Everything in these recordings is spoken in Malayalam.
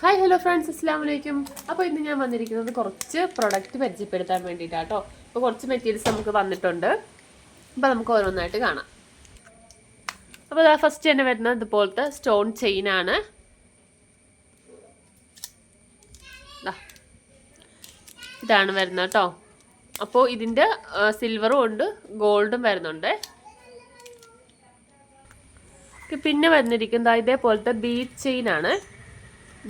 ഹായ് ഹലോ ഫ്രണ്ട്സ് അസ്സാം വലൈക്കും അപ്പോൾ ഇന്ന് ഞാൻ വന്നിരിക്കുന്നത് കുറച്ച് പ്രൊഡക്റ്റ് പരിചയപ്പെടുത്താൻ വേണ്ടിയിട്ടാണ് കേട്ടോ അപ്പോൾ കുറച്ച് മെറ്റീരിയൽസ് നമുക്ക് വന്നിട്ടുണ്ട്. അപ്പോൾ നമുക്ക് ഓരോന്നായിട്ട് കാണാം. അപ്പോൾ അതാ ഫസ്റ്റ് തന്നെ വരുന്നത് ഇതുപോലത്തെ സ്റ്റോൺ ചെയിൻ ചെയിനാണ് ഇതാണ് വരുന്നത് കേട്ടോ അപ്പോൾ ഇതിന്റെ സിൽവറും ഉണ്ട് ഗോൾഡും വരുന്നുണ്ട്. പിന്നെ വന്നിരിക്കുന്നത് ഇതേപോലത്തെ ബീഡ് ചെയിൻ ആണ്.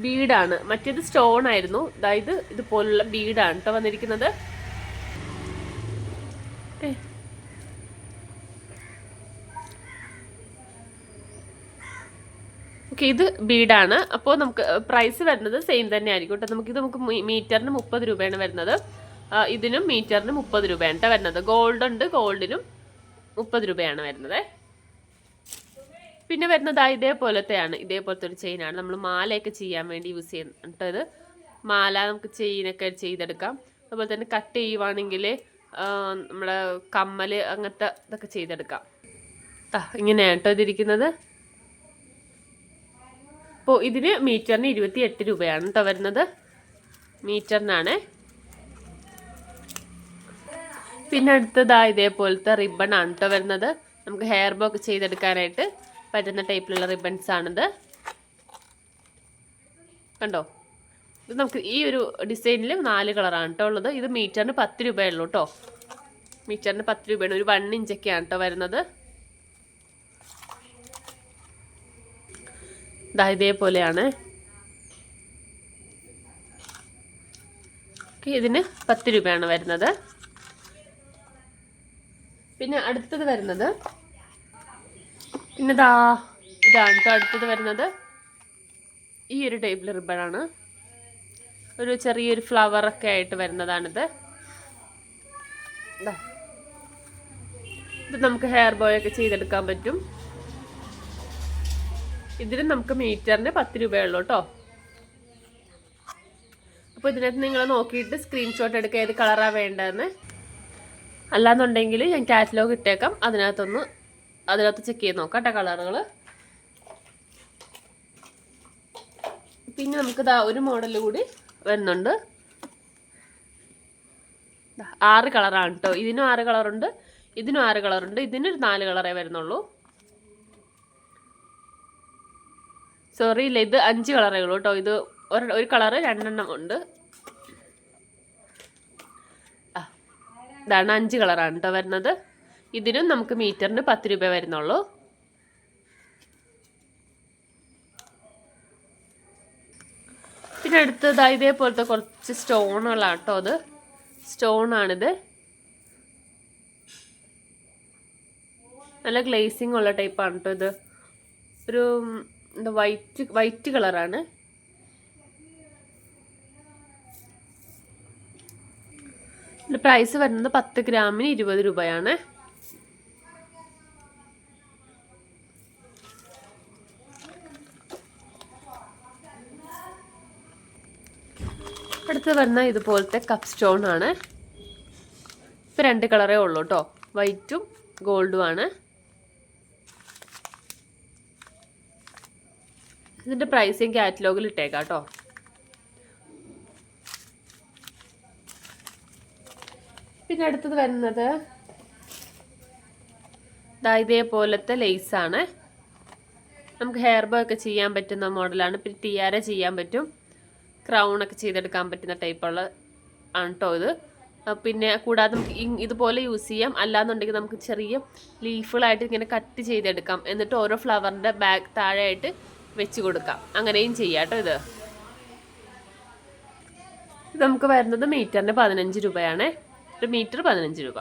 ബീഡാണ്. മറ്റേത് സ്റ്റോൺ ആയിരുന്നു. അതായത് ഇതുപോലുള്ള ബീഡാണ് കേട്ടോ വന്നിരിക്കുന്നത്. ഓക്കെ ഇത് ബീഡാണ്. അപ്പോൾ നമുക്ക് പ്രൈസ് വരുന്നത് സെയിം തന്നെ ആയിരിക്കും കേട്ടോ. ഇത് നമുക്ക് മീറ്ററിന് മുപ്പത് രൂപയാണ് വരുന്നത്. ഇതിനും മീറ്ററിന് മുപ്പത് രൂപയാണ് കേട്ടോ വരുന്നത്. ഗോൾഡ് ഉണ്ട് ഗോൾഡിനും മുപ്പത് രൂപയാണ് വരുന്നത്. പിന്നെ വരുന്നത് ഇതേപോലത്തെയാണ് ഇതേപോലത്തെ ഒരു ചെയിനാണ് നമ്മൾ മാലയൊക്കെ ചെയ്യാൻ വേണ്ടി യൂസ് ചെയ്യുന്നത്. മാല നമുക്ക് ചെയിനൊക്കെ ചെയ്തെടുക്കാം. അതുപോലെ തന്നെ കട്ട് ചെയ്യുവാണെങ്കിൽ നമ്മുടെ കമ്മൽ അങ്ങനത്തെ ഇതൊക്കെ ചെയ്തെടുക്കാം. ഇങ്ങനെയാണ് കേട്ടോ ഇതിരിക്കുന്നത്. അപ്പോൾ ഇതിന് മീറ്ററിന് ഇരുപത്തി എട്ട് രൂപയാണ് കേട്ടോ വരുന്നത്. മീറ്ററിനാണ്. പിന്നെ അടുത്തതാ ഇതേപോലത്തെ റിബൺ ആണ് കേട്ടോ വരുന്നത്. നമുക്ക് ഹെയർ ബോ ഒക്കെ ചെയ്തെടുക്കാനായിട്ട്. പറ്റുന്ന ടൈപ്പിലുള്ള റിബൺസ് ആണിത്. കണ്ടോ? ഇത് നമുക്ക് ഈ ഒരു ഡിസൈനിൽ നാല് കളറാണ് കേട്ടോ ഉള്ളത്. ഇത് മീറ്ററിന് പത്ത് രൂപയുള്ളൂ കേട്ടോ മീറ്ററിന് പത്ത് രൂപയാണ്. ഒരു വൺ ഇഞ്ചൊക്കെയാണ് കേട്ടോ വരുന്നത്. ഇതാ ഇതേപോലെയാണ്. ഇതിന് പത്ത് രൂപയാണ് വരുന്നത്. പിന്നെ അടുത്തത് വരുന്നത് പിന്നെ ദാ ഇതാണ് അടുത്തത് വരുന്നത്. ഈ ഒരു ടൈപ്പിൽ റിബണാണ്. ഒരു ചെറിയൊരു ഫ്ലവറൊക്കെ ആയിട്ട് വരുന്നതാണിത്. ഇത് നമുക്ക് ഹെയർ ബോയ് ഒക്കെ ചെയ്തെടുക്കാൻ പറ്റും. ഇതിന് നമുക്ക് മീറ്ററിന് പത്ത് രൂപയുള്ളൂ കേട്ടോ അപ്പോൾ ഇതിനകത്ത് നിങ്ങൾ നോക്കിയിട്ട് സ്ക്രീൻഷോട്ട് എടുക്കുക ഏത് കളറാണ് വേണ്ടതെന്ന്. അല്ലാന്നുണ്ടെങ്കിൽ ഞാൻ കാറ്റലോഗ് ഇട്ടേക്കാം. അതിനകത്തൊന്ന് അതിനകത്ത് ചെക്ക് ചെയ്ത് നോക്കാം കേട്ടോ കളറുകൾ പിന്നെ നമുക്ക് ദാ ഒരു മോഡൽ കൂടി വരുന്നുണ്ട്. ആറ് കളറാണ് കേട്ടോ ഇതിനും ആറ് കളറുണ്ട് ഇതിനും ആറ് കളറുണ്ട് ഇതിനൊരു നാല് കളറേ വരുന്നുള്ളൂ. സോറി ഇല്ല ഇത് അഞ്ച് കളറേ ഉള്ളൂ കേട്ടോ ഇത് ഒരു ഒരു കളറ് രണ്ടെണ്ണം ഉണ്ട്. ഇതാണ് അഞ്ച് കളറാണ് കേട്ടോ വരുന്നത്. ഇതിനും നമുക്ക് മീറ്ററിന് പത്ത് രൂപ വരുന്നുള്ളൂ. പിന്നെ അടുത്തത് ഇതേപോലത്തെ കുറച്ച് സ്റ്റോണുകളാണ് കേട്ടോ അത്. സ്റ്റോണാണിത്. നല്ല ഗ്ലേസിങ് ഉള്ള ടൈപ്പാണ് കേട്ടോ ഇത്. ഒരു എന്താ വൈറ്റ് വൈറ്റ് കളറാണ്. പ്രൈസ് വരുന്നത് പത്ത് ഗ്രാമിന് ഇരുപത് രൂപയാണ്. വരുന്ന ഇതുപോലത്തെ കപ്പ് സ്റ്റോൺ ആണ്. ഇപ്പം രണ്ട് കളറേ ഉള്ളൂ കേട്ടോ വൈറ്റും ഗോൾഡും ആണ്. ഇതിന്റെ പ്രൈസിങ് കാറ്റലോഗിൽ ഇട്ടേക്കാം കേട്ടോ പിന്നെ അടുത്തത് വരുന്നത് ദാ ഇതേപോലത്തെ ലേസാണ് നമുക്ക് ഹെയർ ബോ ഒക്കെ ചെയ്യാൻ പറ്റുന്ന മോഡലാണ് പിന്നെ ടിയാര ചെയ്യാൻ പറ്റും. ക്രൗൺ ഒക്കെ ചെയ്തെടുക്കാൻ പറ്റുന്ന ടൈപ്പുള്ള ആണ് കേട്ടോ ഇത്. പിന്നെ കൂടാതെ നമുക്ക് ഇതുപോലെ യൂസ് ചെയ്യാം. അല്ലാന്നുണ്ടെങ്കിൽ നമുക്ക് ചെറിയ ലീഫുകളായിട്ട് ഇങ്ങനെ കട്ട് ചെയ്തെടുക്കാം. എന്നിട്ട് ഓരോ ഫ്ലവറിന്റെ ബാക്ക് താഴെയായിട്ട് വെച്ച് കൊടുക്കാം. അങ്ങനെയും ചെയ്യാം കേട്ടോ ഇത്. ഇത് നമുക്ക് വരുന്നത് മീറ്ററിന് പതിനഞ്ച് രൂപയാണ്. ഒരു മീറ്റർ പതിനഞ്ച് രൂപ.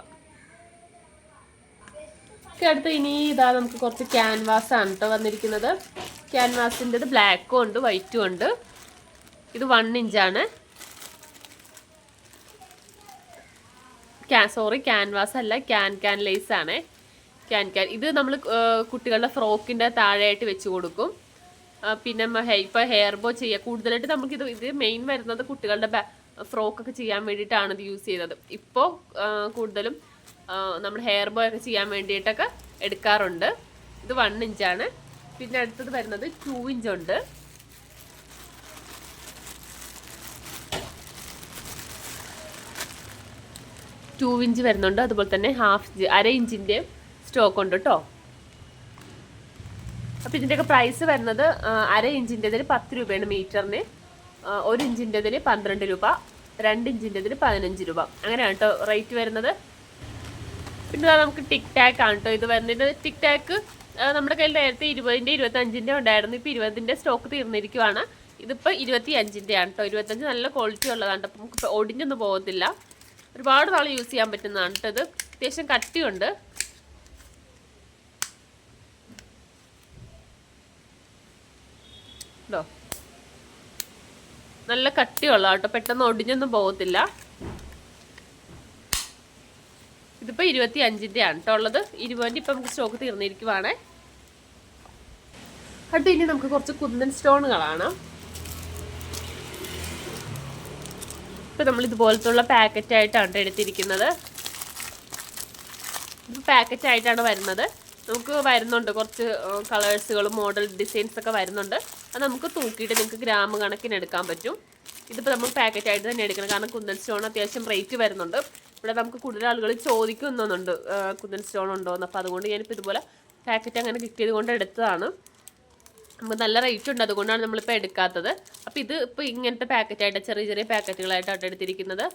അടുത്ത് ഇനി ഇതാ നമുക്ക് കുറച്ച് ക്യാൻവാസ് ആണ് കേട്ടോ വന്നിരിക്കുന്നത്. ക്യാൻവാസിന്റെത് ബ്ലാക്കും ഉണ്ട് വൈറ്റും ഉണ്ട്. ഇത് വൺ ഇഞ്ചാണ് ക്യാ സോറി ക്യാൻവാസ് അല്ല ക്യാൻ ക്യാൻ ലേസ് ആണ്. ക്യാൻ ക്യാൻ ഇത് നമ്മൾ കുട്ടികളുടെ ഫ്രോക്കിന്റെ താഴെയായിട്ട് വെച്ച് കൊടുക്കും. പിന്നെ ഇപ്പോൾ ഹെയർ ബോ ചെയ്യുക കൂടുതലായിട്ട് നമുക്ക് ഇത് ഇത് മെയിൻ വരുന്നത് കുട്ടികളുടെ ഫ്രോക്കൊക്കെ ചെയ്യാൻ വേണ്ടിയിട്ടാണ് ഇത് യൂസ് ചെയ്യുന്നത്. ഇപ്പോൾ കൂടുതലും നമ്മൾ ഹെയർ ബോ ഒക്കെ ചെയ്യാൻ വേണ്ടിയിട്ടൊക്കെ എടുക്കാറുണ്ട്. ഇത് വൺ ഇഞ്ചാണ് പിന്നെ അടുത്തത് വരുന്നത് ടു ഇഞ്ച് ടു ഇഞ്ച് വരുന്നുണ്ട്. അതുപോലെ തന്നെ ഹാഫ് ഇഞ്ച് അര ഇഞ്ചിന്റെ സ്റ്റോക്ക് ഉണ്ട് കേട്ടോ അപ്പോൾ ഇതിന്റെയൊക്കെ പ്രൈസ് വരുന്നത് അര ഇഞ്ചിന്റെതിന് പത്ത് രൂപയാണ് മീറ്ററിന്. ഒരു ഇഞ്ചിന്റെതിന് പന്ത്രണ്ട് രൂപ രണ്ട് ഇഞ്ചിന്റെതിന് പതിനഞ്ച് രൂപ. അങ്ങനെയാണ് കേട്ടോ റേറ്റ് വരുന്നത്. പിന്നെ നമുക്ക് ടിക് ടാക്ക് ആണ് കേട്ടോ ഇത് വരുന്നത്. ടിക് ടാക്ക് നമ്മുടെ കയ്യിൽ നേരത്തെ ഇരുപതിന്റെ ഇരുപത്തഞ്ചിന്റെ ഉണ്ടായിരുന്നു. ഇപ്പോൾ ഇരുപതിന്റെ സ്റ്റോക്ക് തീർന്നിരിക്കുവാണ്. ഇതിപ്പോൾ ഇരുപത്തി അഞ്ചിന്റെ ആണ് കേട്ടോ ഇരുപത്തഞ്ച് നല്ല ക്വാളിറ്റി ഉള്ളതാണ് കേട്ടോ നമുക്ക് ഒടിഞ്ഞൊന്നും പോകത്തില്ല. ഒരുപാട് നാൾ യൂസ് ചെയ്യാൻ പറ്റുന്നതാണ് കേട്ടോ ഇത് അത്യാവശ്യം കട്ടിയുണ്ട്. കേട്ടോ നല്ല കട്ടിയുള്ള കേട്ടോ പെട്ടെന്ന് ഒടിഞ്ഞൊന്നും പോകത്തില്ല. ഇതിപ്പോൾ ഇരുപത്തി അഞ്ചിന്റെ ആണ് കേട്ടോ ഉള്ളത്. ഇരുപതിന്റെ ഇപ്പം നമുക്ക് സ്റ്റോക്ക് തീർന്നിരിക്കുവാണേ. അടുത്ത് ഇനി നമുക്ക് കുറച്ച് കുന്നൻ സ്റ്റോണുകളാണ്. ഇപ്പം നമ്മൾ ഇതുപോലത്തുള്ള പാക്കറ്റ് ആയിട്ടാണ് എടുത്തിരിക്കുന്നത്. ഇത് പാക്കറ്റ് ആയിട്ടാണ് വരുന്നത്. നമുക്ക് വരുന്നുണ്ട് കുറച്ച് കളേഴ്സുകളും മോഡൽ ഡിസൈൻസ് ഒക്കെ വരുന്നുണ്ട്. അത് നമുക്ക് തൂക്കിയിട്ട് നിങ്ങൾക്ക് ഗ്രാമ കണക്കിന് എടുക്കാൻ പറ്റും. ഇതിപ്പോൾ നമ്മൾ പാക്കറ്റ് ആയിട്ട് തന്നെ എടുക്കണം. കാരണം കുന്തൻ സ്റ്റോൺ അത്യാവശ്യം റേറ്റ് വരുന്നുണ്ട്. ഇവിടെ നമുക്ക് കൂടുതൽ ആളുകൾ ചോദിക്കുന്നുണ്ട് കുന്തൻ സ്റ്റോൺ ഉണ്ടോ എന്ന് അപ്പോൾ അതുകൊണ്ട് ഞാനിപ്പോൾ ഇതുപോലെ പാക്കറ്റ് അങ്ങനെ കിട്ടിയത് കൊണ്ട് എടുത്തതാണ്. നമുക്ക് നല്ല റേറ്റ് ഉണ്ട്. അതുകൊണ്ടാണ് നമ്മളിപ്പോൾ എടുക്കാത്തത്. അപ്പോൾ ഇത് ഇപ്പോൾ ഇങ്ങനത്തെ പാക്കറ്റായിട്ട് ചെറിയ ചെറിയ പാക്കറ്റുകളായിട്ടാണ് എടുത്തിരിക്കുന്നത്.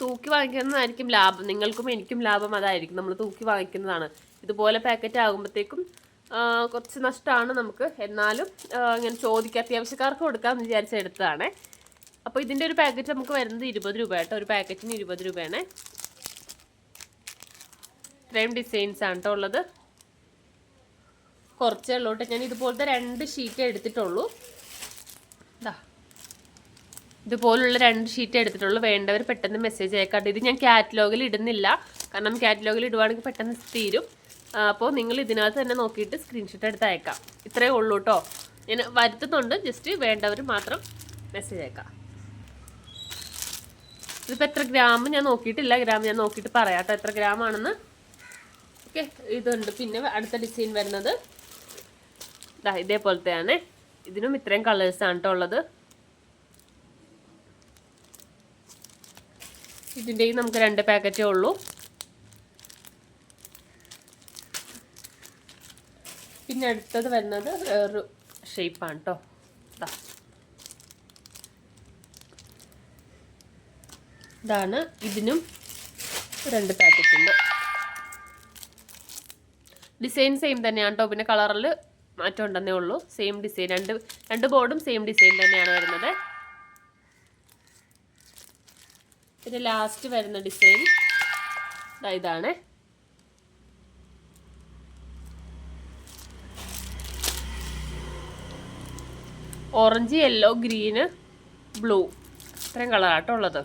തൂക്കി വാങ്ങിക്കുന്നതായിരിക്കും ലാഭം. നിങ്ങൾക്കും എനിക്കും ലാഭം അതായിരിക്കും. നമ്മൾ തൂക്കി വാങ്ങിക്കുന്നതാണ്. ഇതുപോലെ പാക്കറ്റ് ആകുമ്പോഴത്തേക്കും കുറച്ച് നഷ്ടമാണ് നമുക്ക്. എന്നാലും ഇങ്ങനെ ചോദിക്കുക അത്യാവശ്യക്കാർക്ക് കൊടുക്കാമെന്ന് വിചാരിച്ച് എടുത്തതാണ്. അപ്പോൾ ഇതിന്റെ ഒരു പാക്കറ്റ് നമുക്ക് വരുന്നത് ഇരുപത് രൂപ കേട്ടോ. ഒരു പാക്കറ്റിന് ഇരുപത് രൂപയാണ്. ഇത്രയും ഡിസൈൻസ് ആണ് കേട്ടോ ഉള്ളത്. കുറച്ചേ ഉള്ളൂ ഞാൻ ഇതുപോലത്തെ രണ്ട് ഷീറ്റേ എടുത്തിട്ടുള്ളൂ. ഇതാ ഇതുപോലുള്ള രണ്ട് ഷീറ്റ് എടുത്തിട്ടുള്ളൂ. വേണ്ടവർ പെട്ടെന്ന് മെസ്സേജ് അയക്കാട്ടെ. ഇത് ഞാൻ കാറ്റലോഗിൽ ഇടുന്നില്ല. കാരണം കാറ്റലോഗിൽ ഇടുവാണെങ്കിൽ പെട്ടെന്ന് തീരും. അപ്പോൾ നിങ്ങൾ ഇതിനകത്ത് തന്നെ നോക്കിയിട്ട് സ്ക്രീൻഷോട്ട് എടുത്ത് അയക്കാം. ഇത്രയേ ഉള്ളൂ കേട്ടോ ഞാൻ വരുത്തുന്നുണ്ട്. ജസ്റ്റ് വേണ്ടവർ മാത്രം മെസ്സേജ് അയക്കാം. ഇതിപ്പോൾ എത്ര ഗ്രാം ഞാൻ നോക്കിയിട്ടില്ല. ഗ്രാം ഞാൻ നോക്കിയിട്ട് പറയാം കേട്ടോ എത്ര ഗ്രാം ആണെന്ന്. ഓക്കെ ഇതുണ്ട്. പിന്നെ അടുത്ത ഡിസൈൻ വരുന്നത്. ദാ ഇതേപോലത്തെയാണ് ഇതിനും ഇത്രയും കളേഴ്സാണ് കേട്ടോ ഉള്ളത്. ഇതിന്റെയും നമുക്ക് രണ്ട് പാക്കറ്റേ ഉള്ളൂ. പിന്നെ അടുത്തത് വരുന്നത് വേറൊരു ഷേപ്പാണ് കേട്ടോ ഇതാണ് ഇതിനും രണ്ട് പാക്കറ്റ് ഉണ്ട്. ഡിസൈൻ സെയിം തന്നെയാണ് കേട്ടോ പിന്നെ കളറിൽ മാറ്റം ഉണ്ടെന്നേ ഉള്ളൂ. സെയിം ഡിസൈൻ രണ്ട് രണ്ട് ബോർഡും സെയിം ഡിസൈൻ തന്നെയാണ് വരുന്നത്. പിന്നെ ലാസ്റ്റ് വരുന്ന ഡിസൈൻ ഇതാണ്. ഓറഞ്ച് യെല്ലോ ഗ്രീന് ബ്ലൂ ഇത്രയും കളറാട്ടോ ഉള്ളത്.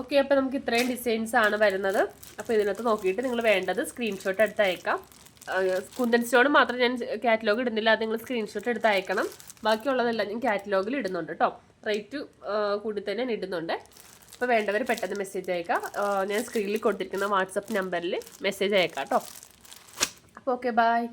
ഓക്കെ അപ്പോൾ നമുക്ക് ഇത്രയും ഡിസൈൻസ് ആണ് വരുന്നത്. അപ്പോൾ ഇതിനകത്ത് നോക്കിയിട്ട് നിങ്ങൾ വേണ്ടത് സ്ക്രീൻഷോട്ട് എടുത്ത് അയക്കാം കുന്തൻ സ്റ്റോൺ മാത്രം ഞാൻ കാറ്റലോഗ് ഇടുന്നില്ല. അത് നിങ്ങൾ സ്ക്രീൻഷോട്ട് എടുത്ത് അയക്കണം. ബാക്കിയുള്ളതെല്ലാം ഞാൻ കാറ്റലോഗിൽ ഇടുന്നുണ്ട് കേട്ടോ റേറ്റ് കൂടി തന്നെ ഞാൻ ഇടുന്നുണ്ട്. അപ്പോൾ വേണ്ടവർ പെട്ടെന്ന് മെസ്സേജ് അയക്കാം. ഞാൻ സ്ക്രീനിൽ കൊടുത്തിരിക്കുന്ന വാട്സപ്പ് നമ്പറിൽ മെസ്സേജ് അയക്കാം കേട്ടോ അപ്പോൾ ഓക്കെ ബായ്